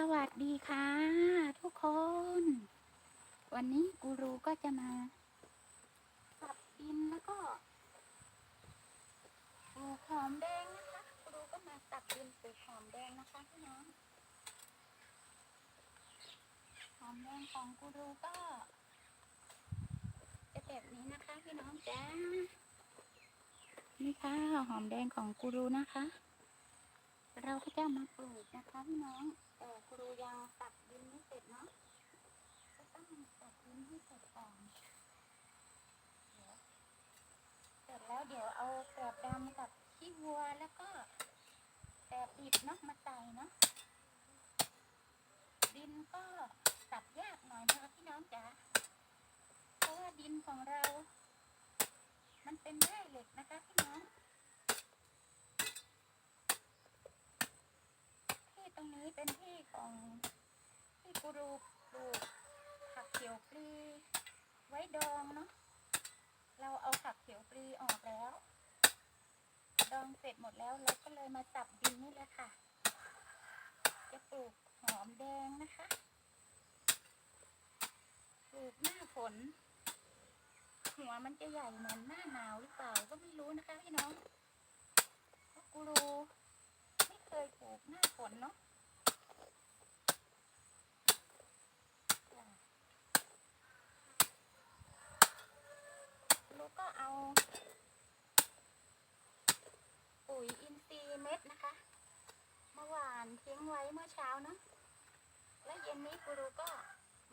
สวัสดีค่ะ ทุกคน วันนี้กูรูก็จะมาสับดินแล้วก็ปลูกหอมแดงนะคะกูรูก็มาสับดินปลูกหอมแดงนะคะพี่น้องหอมแดงของกูรูก็ จะแบบนี้นะคะพี่น้องจ้านี่ค่ะหอมแดงของกูรูนะคะ เราก็จะมาปลูกนะคะพี่น้อง แต่ครูยังตัดดินไม่เสร็จเนาะก็ต้องตัดดินให้เสร็จก่อนเดี๋ยวเสร็จแล้วเดี๋ยวเอาแกลบดำกับขี้วัวแล้วก็แกลบดิบเนาะมาใส่เนาะดินก็ตัดยากหน่อยนะคะพี่น้องจ๋าเพราะว่าดินของเรา มันเป็นแร่เหล็กนะคะพี่น้อง ที่ตรง นี้เป็นที่ของที่กูรูปลูกผักเขียวปลีไว้ดองเนาะ เราเอาผักเขียวปลีออกแล้ว ดองเสร็จหมดแล้วเราก็เลยมาสับดินนี่แหละค่ะ จะปลูกหอมแดงนะคะ ปลูกหน้าฝน หัวมันจะใหญ่เหมือนหน้าหนาวหรือเปล่าก็ไม่รู้นะคะพี่น้องกูรูไม่เคยปลูกหน้าฝนเนาะจ้ะแล้วก็เอา ปุ๋ยอินทรีย์เม็ดนะคะเมื่อวาน ทิ้งไว้เมื่อเช้าเนาะแล้วเย็นนี้กูรูก็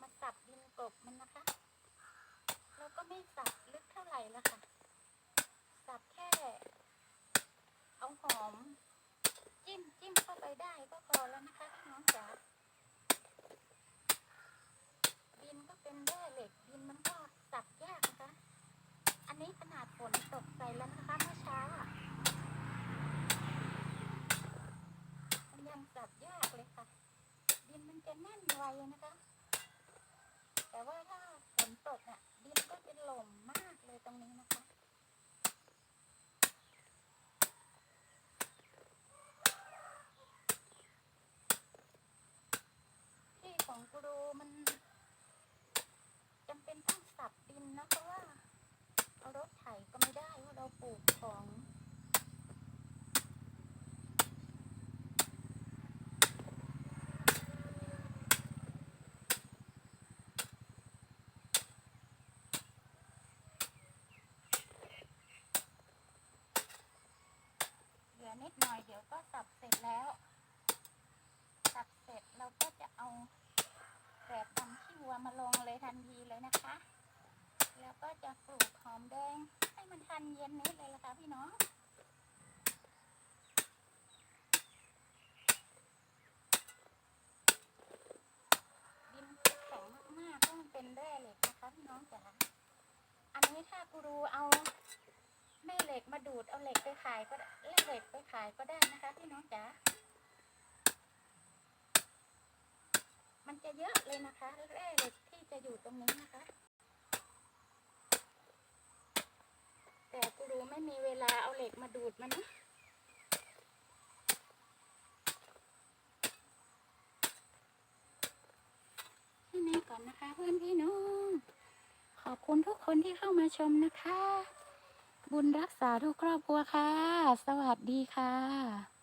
มาสับดินกบมันนะคะแล้วก็ไม่สับลึกเท่าไหร่ละค่ะ สับแค่เอาหอมจิ้มเข้าไปได้ก็พอแล้วนะคะพี่น้องจ๋าดินก็เป็นแร่เหล็ก ดินมันก็สับยากนะคะ อันนี้ขนาดฝนตกใส่แล้วนะคะเมื่อเช้าอะ มันยังสับยากเลยค่ะ ดินมันจะแน่นไวนะคะ แต่ว่าถ้าฝนตกอะ ดินก็จะหล่มมากเลยตรงนี้นะคะที่ของกูรูมันจำเป็นต้องสับดินนะเพราะว่าเอารถไถก็ไม่ได้ว่าเราปลูกของ นิดหน่อยเดี๋ยวก็สับเสร็จแล้ว สับเสร็จเราก็จะเอาแกลบดำขี้วัวมาลงเลยทันทีเลยนะคะ แล้วก็จะปลูกหอมแดงให้มันทันเย็นนี้เลยละคะพี่น้องดินแข็งมากๆเพราะมันเป็นแร่เหล็กนะคะพี่น้องจ๋าอันนี้ถ้ากูรูเอา เหล็กมาดูดเอาเหล็กไปขายก็ได้แร่เหล็กไปขายก็ได้นะคะพี่น้องจ๋า มันจะเยอะเลยนะคะแร่เหล็กที่จะอยู่ตรงนี้นะคะ แต่กูรู้ไม่มีเวลาเอาเหล็กมาดูดมันนะแค่นี้ก่อนนะคะเพื่อนพี่น้อง ขอบคุณทุกคนที่เข้ามาชมนะคะ บุญรักษาทุกครอบครัวค่ะ สวัสดีค่ะ